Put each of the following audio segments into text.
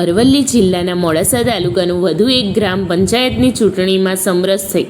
અરવલ્લી જિલ્લાના મોડાસા તાલુકાનું વધુ એક ગ્રામ પંચાયતની ચૂંટણીમાં સમરસ થઈ.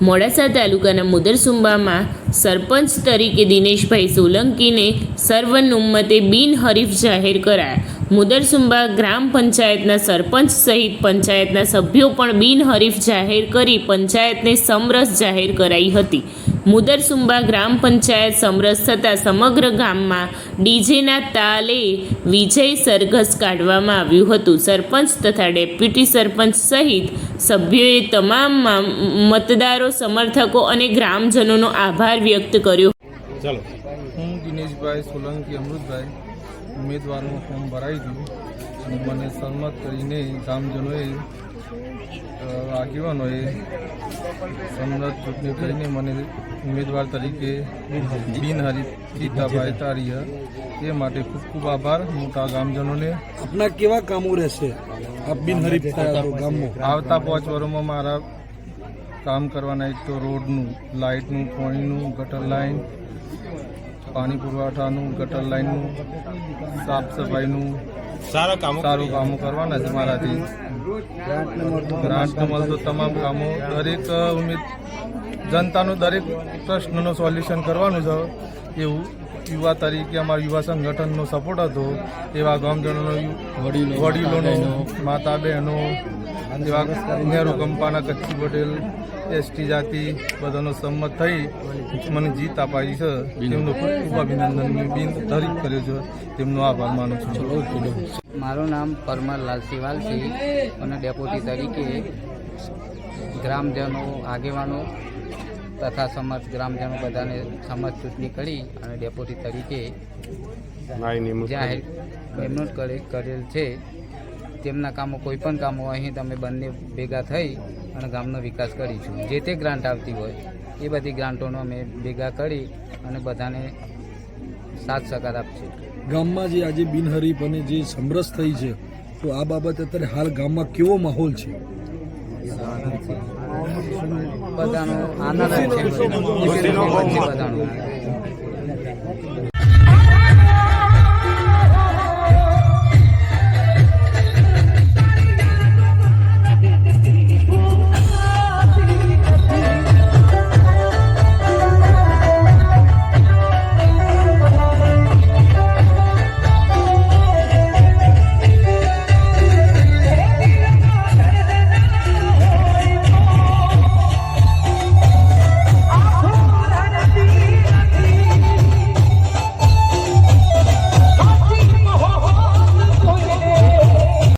મોડાસા તાલુકાના મુદરસુંબામાં સરપંચ તરીકે દિનેશભાઈ સોલંકીને સર્વનુમતે બિનહરીફ જાહેર કરાયા. મુદરસુંબા ગ્રામ પંચાયતના સરપંચ સહિત પંચાયતના સભ્યો પણ બિનહરીફ જાહેર કરી પંચાયતને સમરસ જાહેર કરાઈ હતી. મુદરસુંબા ગ્રામ પંચાયત સમરસ થતાં સમગ્ર ગામમાં ડીજેના તાલે વિજય સરઘસ કાઢવામાં આવ્યું હતું. સરપંચ તથા ડેપ્યુટી સરપંચ સહિત સભ્યોએ તમામ મતદારો સમર્થકો અને ગ્રામજનોનો આભાર વ્યક્ત કર્યો. ચાલો. હું દિનેશભાઈ સોલંકી અમૃતભાઈ ઉમેદવારનું ફોર્મ ભરાવી દીધું અને મને સન્મત કરીને ગામજનોએ અ, આગેવાનોએ સન્મત ચૂંટણી કરીને મને ઉમેદવાર તરીકે બિનહરીફથી તારીય તે માટે ખૂબ ખૂબ આભાર. મોટા ગામજનોને આપના કેવા કામો રહેશે? આપ બિનહરીફ ગામમાં. આવતા પાંચ વર્ષમાં મારા કામ કરવાના એક તો રોડનું લાઇટનું પાણીનું ગટર લાઇન પાણી પુરવઠાનું ગટર લાઇનનું સાફ સફાઈનું સારા કામો સારું કામો કરવાના છે મારાથી. ગ્રાન્ટ મળતું તમામ કામો દરેક ઉમેદ જનતાનું દરેક પ્રશ્નનું સોલ્યુશન કરવાનું છે. એવું યુવા તરીકે અમારા યુવા સંગઠનનો સપોર્ટ હતો. એવા ગામજનોનો વડીલોનો માતા બહેનો એવા નહેરુ કંપાના કચ્છી પટેલ એસટી જાતિ બધાનો સંમત થઈ મને જીત અપાવી છે. તેમનો ખૂબ અભિનંદન બિન તારીફ કર્યો છે. તેમનો આભાર માનું છું. મારું નામ પરમાર લાલસી છે અને ડેપ્યુટી તરીકે ગ્રામજનો આગેવાનો તથા સમર્થ ગ્રામજનો બધાને સમર્થ ચૂંટણી કરી અને ડેપ્યુટી તરીકે જાહેર નિમણૂક કરે- કરેલ છે. તેમના કામો કોઈ પણ કામો અહીં તમે બંને ભેગા થઈ અને ગામનો વિકાસ કરીશું. જે તે ગ્રાન્ટ આવતી હોય એ બધી ગ્રાન્ટોનો અમે ભેગા કરી અને બધાને સાથ સહકાર આપશે ગામમાં જે આજે બિનહરીફ અને જે સમરસ થઈ છે તો આ બાબતે અત્યારે હાલ ગામમાં કેવો માહોલ છે. બધાનો આનંદ છે બધાનો.